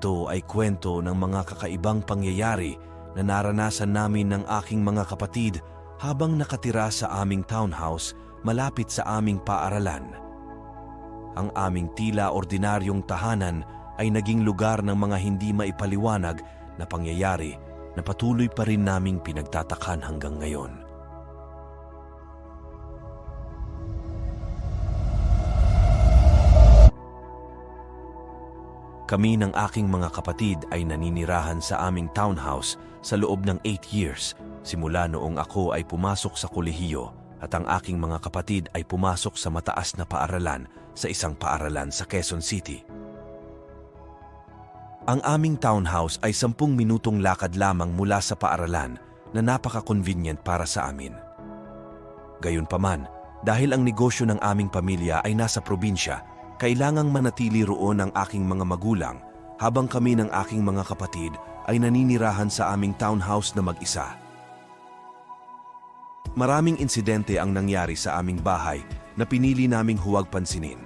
ito ay kwento ng mga kakaibang pangyayari na naranasan namin ng aking mga kapatid habang nakatira sa aming townhouse malapit sa aming paaralan. Ang aming tila ordinaryong tahanan ay naging lugar ng mga hindi maipaliwanag na pangyayari na patuloy pa rin naming pinagtatakan hanggang ngayon. Kami ng aking mga kapatid ay naninirahan sa aming townhouse sa loob ng 8 years simula noong ako ay pumasok sa kolehiyo at ang aking mga kapatid ay pumasok sa mataas na paaralan sa isang paaralan sa Quezon City. Ang aming townhouse ay 10 minutong lakad lamang mula sa paaralan na napaka-convenient para sa amin. Gayunpaman, dahil ang negosyo ng aming pamilya ay nasa probinsya, kailangang manatili roon ang aking mga magulang habang kami ng aking mga kapatid ay naninirahan sa aming townhouse na mag-isa. Maraming insidente ang nangyari sa aming bahay na pinili naming huwag pansinin.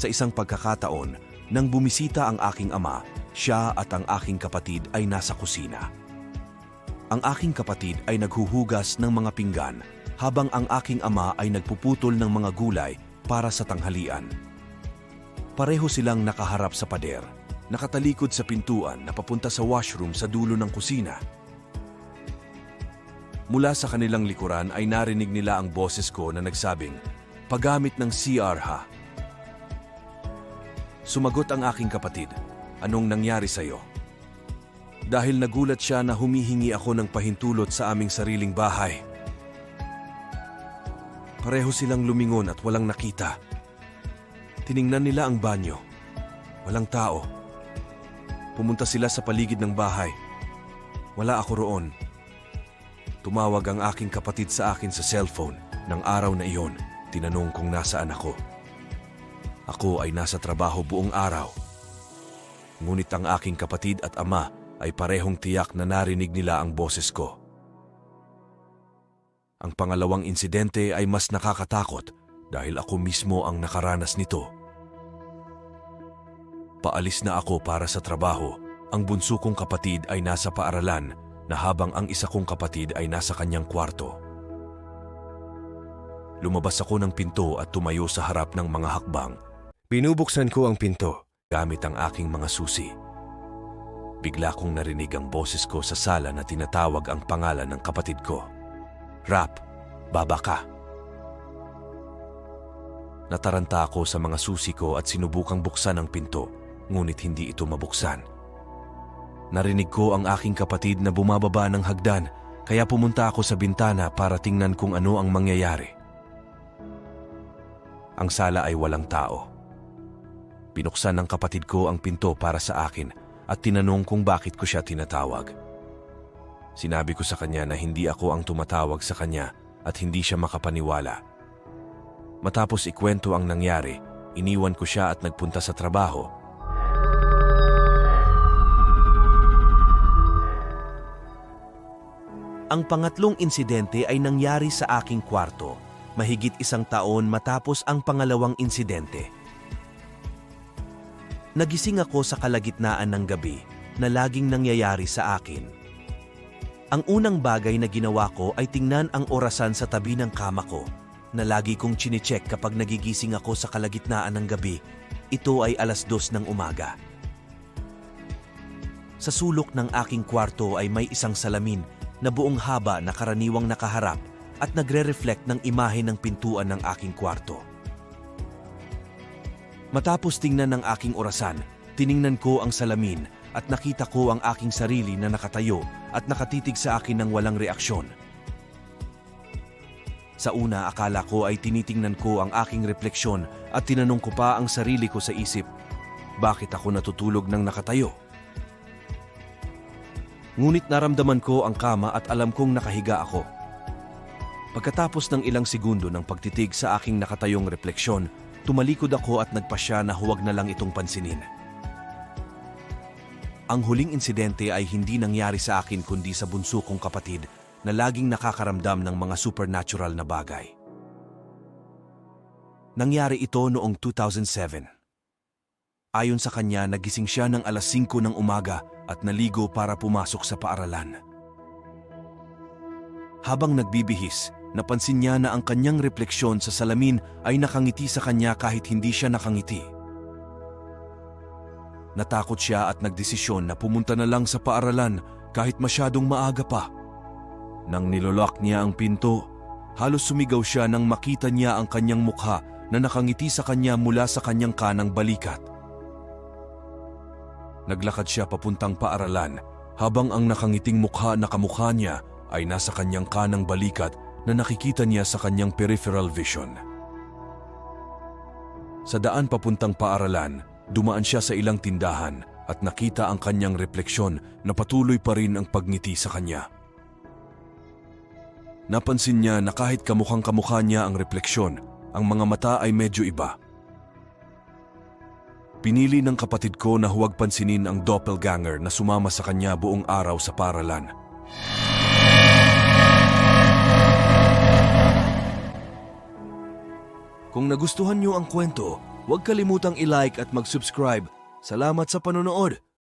Sa isang pagkakataon, nang bumisita ang aking ama, siya at ang aking kapatid ay nasa kusina. Ang aking kapatid ay naghuhugas ng mga pinggan habang ang aking ama ay nagpuputol ng mga gulay para sa tanghalian. Pareho silang nakaharap sa pader, nakatalikod sa pintuan na papunta sa washroom sa dulo ng kusina. Mula sa kanilang likuran ay narinig nila ang boses ko na nagsabing, Pagamit ng CR ha. Sumagot ang aking kapatid, Anong nangyari sa'yo? Dahil nagulat siya na humihingi ako ng pahintulot sa aming sariling bahay. Pareho silang lumingon at walang nakita. Tiningnan nila ang banyo. Walang tao. Pumunta sila sa paligid ng bahay. Wala ako roon. Tumawag ang aking kapatid sa akin sa cellphone ng araw na iyon. Tinanong kung nasaan ako. Ako ay nasa trabaho buong araw. Ngunit ang aking kapatid at ama ay parehong tiyak na narinig nila ang boses ko. Ang pangalawang insidente ay mas nakakatakot dahil ako mismo ang nakaranas nito. Paalis na ako para sa trabaho. Ang bunso kong kapatid ay nasa paaralan na habang ang isa kong kapatid ay nasa kanyang kwarto. Lumabas ako ng pinto at tumayo sa harap ng mga hakbang. Binubuksan ko ang pinto gamit ang aking mga susi. Bigla kong narinig ang boses ko sa sala na tinatawag ang pangalan ng kapatid ko. Rap, baba ka. Nataranta ako sa mga susi ko at sinubukang buksan ang pinto, ngunit hindi ito mabuksan. Narinig ko ang aking kapatid na bumababa ng hagdan, kaya pumunta ako sa bintana para tingnan kung ano ang mangyayari. Ang sala ay walang tao. Pinuksan ng kapatid ko ang pinto para sa akin at tinanong kung bakit ko siya tinatawag. Sinabi ko sa kanya na hindi ako ang tumatawag sa kanya at hindi siya makapaniwala. Matapos ikwento ang nangyari, iniwan ko siya at nagpunta sa trabaho. Ang pangatlong insidente ay nangyari sa aking kwarto, mahigit isang taon matapos ang pangalawang insidente. Nagising ako sa kalagitnaan ng gabi na laging nangyayari sa akin. Ang unang bagay na ginawa ko ay tingnan ang orasan sa tabi ng kama ko na lagi kong chinecheck kapag nagigising ako sa kalagitnaan ng gabi. Ito ay alas dos ng umaga. Sa sulok ng aking kwarto ay may isang salamin na buong haba na karaniwang nakaharap at nagre-reflect ng imahe ng pintuan ng aking kwarto. Matapos tingnan ng aking orasan, tiningnan ko ang salamin at nakita ko ang aking sarili na nakatayo at nakatitig sa akin ng walang reaksyon. Sa una, akala ko ay tinitingnan ko ang aking refleksyon at tinanong ko pa ang sarili ko sa isip, bakit ako natutulog ng nakatayo? Ngunit naramdaman ko ang kama at alam kong nakahiga ako. Pagkatapos ng ilang segundo ng pagtitig sa aking nakatayong refleksyon, tumalikod ako at nagpasya na huwag na lang itong pansinin. Ang huling insidente ay hindi nangyari sa akin kundi sa bunso kong kapatid na laging nakakaramdam ng mga supernatural na bagay. Nangyari ito noong 2007. Ayon sa kanya, nagising siya ng alas 5 ng umaga at naligo para pumasok sa paaralan. Habang nagbibihis, napansin niya na ang kanyang refleksyon sa salamin ay nakangiti sa kanya kahit hindi siya nakangiti. Natakot siya at nagdesisyon na pumunta na lang sa paaralan kahit masyadong maaga pa. Nang nilolock niya ang pinto, halos sumigaw siya nang makita niya ang kanyang mukha na nakangiti sa kanya mula sa kanyang kanang balikat. Naglakad siya papuntang paaralan habang ang nakangiting mukha na kamukha niya ay nasa kanyang kanang balikat na nakikita niya sa kanyang peripheral vision. Sa daan papuntang paaralan, dumaan siya sa ilang tindahan at nakita ang kanyang refleksyon na patuloy pa rin ang pagngiti sa kanya. Napansin niya na kahit kamukhang kamukha niya ang refleksyon, ang mga mata ay medyo iba. Pinili ng kapatid ko na huwag pansinin ang doppelganger na sumama sa kanya buong araw sa paralan. Kung nagustuhan niyo ang kwento, huwag kalimutang i-like at mag-subscribe. Salamat sa panonood!